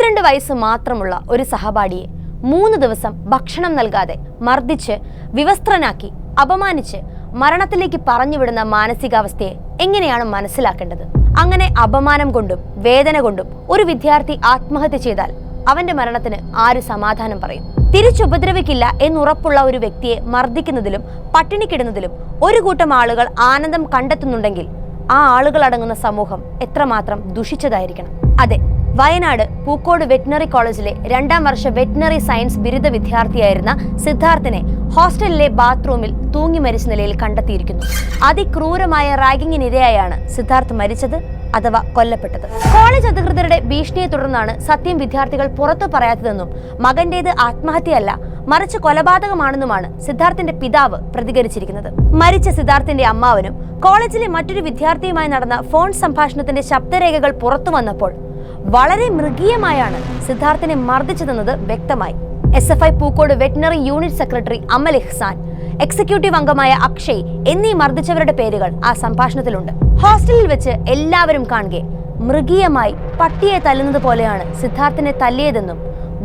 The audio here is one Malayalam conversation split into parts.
ഇരുപത്തിരണ്ട് വയസ്സ് മാത്രമുള്ള ഒരു സഹപാഠിയെ മൂന്ന് ദിവസം ഭക്ഷണം നൽകാതെ മർദ്ദിച്ച് വിവസ്ത്രനാക്കി അപമാനിച്ച് മരണത്തിലേക്ക് പറഞ്ഞുവിടുന്ന മാനസികാവസ്ഥയെ എങ്ങനെയാണ് മനസ്സിലാക്കേണ്ടത്? അങ്ങനെ അപമാനം കൊണ്ടും വേദന കൊണ്ടും ഒരു വിദ്യാർത്ഥി ആത്മഹത്യ ചെയ്താൽ അവന്റെ മരണത്തിന് ആര് സമാധാനം പറയും? തിരിച്ചുപദ്രവിക്കില്ല എന്നുറപ്പുള്ള ഒരു വ്യക്തിയെ മർദ്ദിക്കുന്നതിലും പട്ടിണിക്കിടുന്നതിലും ഒരു കൂട്ടം ആളുകൾ ആനന്ദം കണ്ടെത്തുന്നുണ്ടെങ്കിൽ ആ ആളുകൾ അടങ്ങുന്ന സമൂഹം എത്രമാത്രം ദുഷിച്ചതായിരിക്കണം? അതെ വയനാട് പൂക്കോട് വെറ്റിനറി കോളേജിലെ രണ്ടാം വർഷ വെറ്റിനറി സയൻസ് ബിരുദ വിദ്യാർത്ഥിയായിരുന്ന സിദ്ധാർത്ഥിനെ ഹോസ്റ്റലിലെ ബാത്റൂമിൽ തൂങ്ങി മരിച്ച നിലയിൽ കണ്ടെത്തിയിരിക്കുന്നു. അതിക്രൂരമായ റാഗിങ്ങിനിരയായാണ് സിദ്ധാർത്ഥ് മരിച്ചത് അഥവാ കൊല്ലപ്പെട്ടത്. കോളേജ് അധികൃതരുടെ ഭീഷണിയെ തുടർന്നാണ് സത്യം വിദ്യാർത്ഥികൾ പുറത്തു പറയാത്തതെന്നും മകന്റേത് ആത്മഹത്യയല്ല മറിച്ച് കൊലപാതകമാണെന്നുമാണ് സിദ്ധാർത്ഥിന്റെ പിതാവ് പ്രതികരിച്ചിരിക്കുന്നത്. മരിച്ച സിദ്ധാർത്ഥിന്റെ അമ്മാവനും കോളേജിലെ മറ്റൊരു വിദ്യാർത്ഥിയുമായി നടന്ന ഫോൺ സംഭാഷണത്തിന്റെ ശബ്ദരേഖകൾ പുറത്തു വന്നപ്പോൾ വളരെ മൃഗീയമായാണ് സിദ്ധാർത്ഥിനെ മർദ്ദിച്ചതെന്നത് വ്യക്തമായി. S F I Pookode veterinary unit secretary Amal Ihsan executive അംഗമായ അക്ഷയ് എന്നീ മർദ്ദിച്ചവരുടെ പേരുകൾ ആ സംഭാഷണത്തിലുണ്ട്. ഹോസ്റ്റലിൽ വെച്ച് എല്ലാവരും കാണുകെ മൃഗീയമായി പട്ടിയെ തല്ലുന്നത് പോലെയാണ് സിദ്ധാർത്ഥിനെ തല്ലിയതെന്നും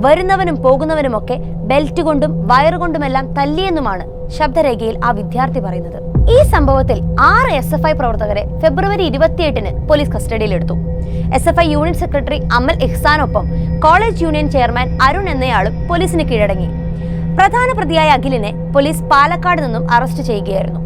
വരുന്നവനും പോകുന്നവനുമൊക്കെ ബെൽറ്റ് കൊണ്ടും വയറുകൊണ്ടുമെല്ലാം തല്ലിയെന്നുമാണ് ശബ്ദരേഖയിൽ ആ വിദ്യാർത്ഥി പറയുന്നത്. ഈ സംഭവത്തിൽ ആറ് എസ് എഫ് ഐ പ്രവർത്തകരെ ഫെബ്രുവരി ഇരുപത്തിയെട്ടിന് പോലീസ് കസ്റ്റഡിയിലെടുത്തു. S F I unit secretary Amal ഇഹ്സാനൊപ്പം college union chairman Arun എന്നയാളും പോലീസിന് കീഴടങ്ങി. പ്രധാന പ്രതിയായ അഖിലിനെ പോലീസ് പാലക്കാട് നിന്നും അറസ്റ്റ് ചെയ്യുകയായിരുന്നു.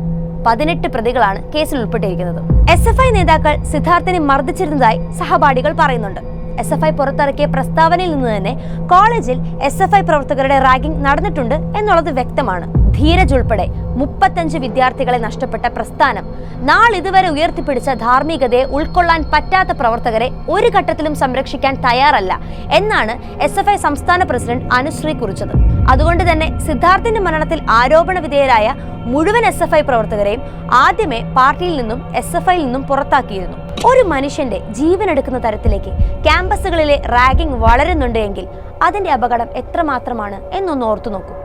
പതിനെട്ട് പ്രതികളാണ് കേസിൽ ഉൾപ്പെട്ടിരിക്കുന്നത്. എസ് എഫ് ഐ നേതാക്കൾ സിദ്ധാർത്ഥിനെ മർദ്ദിച്ചിരുന്നതായി സഹപാഠികൾ പറയുന്നുണ്ട്. എസ് എഫ് ഐ പുറത്തിറക്കിയ പ്രസ്താവനയിൽ നിന്ന് തന്നെ കോളേജിൽ എസ് എഫ് ഐ പ്രവർത്തകരുടെ റാഗിംഗ് നടന്നിട്ടുണ്ട് എന്നുള്ളത് വ്യക്തമാണ്. ധീരജ് ഉൾപ്പെടെ മുപ്പത്തഞ്ച് വിദ്യാർത്ഥികളെ നഷ്ടപ്പെട്ട പ്രസ്ഥാനം. നാൾ ഇതുവരെ ഉയർത്തിപ്പിടിച്ച ധാർമ്മികതയെ ഉൾക്കൊള്ളാൻ പറ്റാത്ത പ്രവർത്തകരെ ഒരു ഘട്ടത്തിലും സംരക്ഷിക്കാൻ തയ്യാറല്ല എന്നാണ് എസ് എഫ് ഐ സംസ്ഥാന പ്രസിഡന്റ് അനുശ്രീ കുറിച്ചത്. അതുകൊണ്ട് തന്നെ സിദ്ധാർത്ഥിന്റെ മരണത്തിൽ ആരോപണ വിധേയരായ മുഴുവൻ എസ് എഫ് ഐ പ്രവർത്തകരെയും ആദ്യമേ പാർട്ടിയിൽ നിന്നും എസ് എഫ് ഐയിൽ നിന്നും പുറത്താക്കിയിരുന്നു. ഒരു മനുഷ്യന്റെ ജീവൻ എടുക്കുന്ന തരത്തിലേക്ക് ക്യാമ്പസുകളിലെ റാഗിംഗ് വളരുന്നുണ്ട് എങ്കിൽ അതിന്റെ അപകടം എത്രമാത്രമാണ് എന്നൊന്ന് ഓർത്തു നോക്കൂ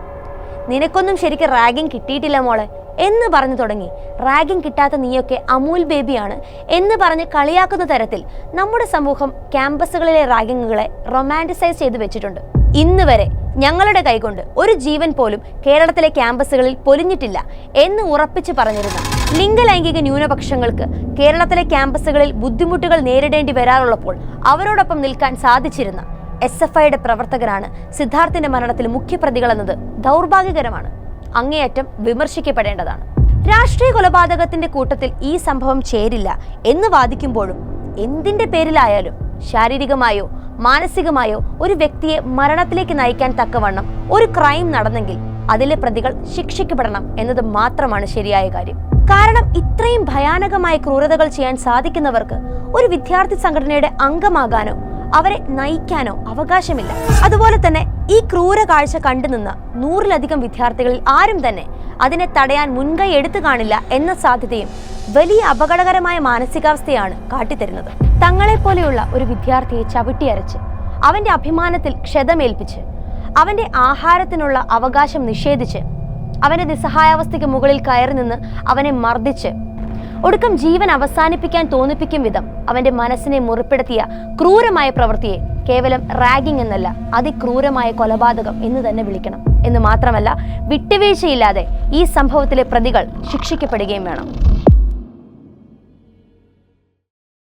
നിനക്കൊന്നും ശരിക്കും റാഗിങ് കിട്ടിയിട്ടില്ല മോളെ. എന്ന് പറഞ്ഞു തുടങ്ങി. റാഗിംഗ് കിട്ടാത്ത നീയൊക്കെ അമൂൽ ബേബിയാണ് എന്ന് പറഞ്ഞ് കളിയാക്കുന്ന തരത്തിൽ നമ്മുടെ സമൂഹം ക്യാമ്പസുകളിലെ റാഗിങ്ങുകളെ റൊമാന്റിസൈസ് ചെയ്ത് വെച്ചിട്ടുണ്ട്. ഇന്ന് വരെ ഞങ്ങളുടെ കൈകൊണ്ട് ഒരു ജീവൻ പോലും കേരളത്തിലെ ക്യാമ്പസുകളിൽ പൊലിഞ്ഞിട്ടില്ല എന്ന് ഉറപ്പിച്ച് പറഞ്ഞിരുന്ന ലിംഗലൈംഗിക ന്യൂനപക്ഷങ്ങൾക്ക് കേരളത്തിലെ ക്യാമ്പസുകളിൽ ബുദ്ധിമുട്ടുകൾ നേരിടേണ്ടി വരാറുള്ളപ്പോൾ അവരോടൊപ്പം നിൽക്കാൻ സാധിച്ചിരുന്ന എസ് എഫ് ഐയുടെ പ്രവർത്തകരാണ് സിദ്ധാർത്ഥിന്റെ മരണത്തിൽ മുഖ്യപ്രതികളെന്നത് ദൗർഭാഗ്യകരമാണ്. അങ്ങേയറ്റം വിമർശിക്കപ്പെടേണ്ടതാണ്. രാഷ്ട്രീയ കൊലപാതകത്തിന്റെ കൂട്ടത്തിൽ ഈ സംഭവം ചേരില്ല എന്ന് വാദിക്കുമ്പോഴും എന്തിന്റെ പേരിലായാലും ശാരീരികമായോ മാനസികമായോ ഒരു വ്യക്തിയെ മരണത്തിലേക്ക് നയിക്കാൻ തക്കവണ്ണം ഒരു ക്രൈം നടന്നെങ്കിൽ അതിലെ പ്രതികൾ ശിക്ഷിക്കപ്പെടണം എന്നത് മാത്രമാണ് ശരിയായ കാര്യം. കാരണം ഇത്രയും ഭയാനകമായ ക്രൂരതകൾ ചെയ്യാൻ സാധിക്കുന്നവർക്ക് ഒരു വിദ്യാർത്ഥി സംഘടനയുടെ അംഗമാകാനോ അവരെ നയിക്കാനോ അവകാശമില്ല. അതുപോലെ തന്നെ ഈ ക്രൂര കാഴ്ച കണ്ടുനിന്ന നൂറിലധികം വിദ്യാർത്ഥികളിൽ ആരും തന്നെ അതിനെ തടയാൻ മുൻകൈ എടുത്തു കാണില്ല എന്ന സാധ്യതയും വലിയ അപകടകരമായ മാനസികാവസ്ഥയാണ് കാട്ടിത്തരുന്നത്. തങ്ങളെപ്പോലെയുള്ള ഒരു വിദ്യാർത്ഥിയെ ചവിട്ടിയരച്ച് അവന്റെ അഭിമാനത്തിൽ ക്ഷതമേൽപ്പിച്ച് അവന്റെ ആഹാരത്തിനുള്ള അവകാശം നിഷേധിച്ച് അവന്റെ നിസ്സഹായാവസ്ഥയ്ക്ക് മുകളിൽ കയറി നിന്ന് അവനെ മർദ്ദിച്ച് ഒടുക്കം ജീവൻ അവസാനിപ്പിക്കാൻ തോന്നിപ്പിക്കും വിധം അവന്റെ മനസ്സിനെ മുറിപ്പെടുത്തിയ ക്രൂരമായ പ്രവൃത്തിയെ കേവലം റാഗിംഗ് എന്നല്ല അതിക്രൂരമായ കൊലപാതകം എന്ന് തന്നെ വിളിക്കണം. എന്ന് മാത്രമല്ല വിട്ടുവീഴ്ചയില്ലാതെ ഈ സംഭവത്തിലെ പ്രതികൾ ശിക്ഷിക്കപ്പെടുകയും വേണം.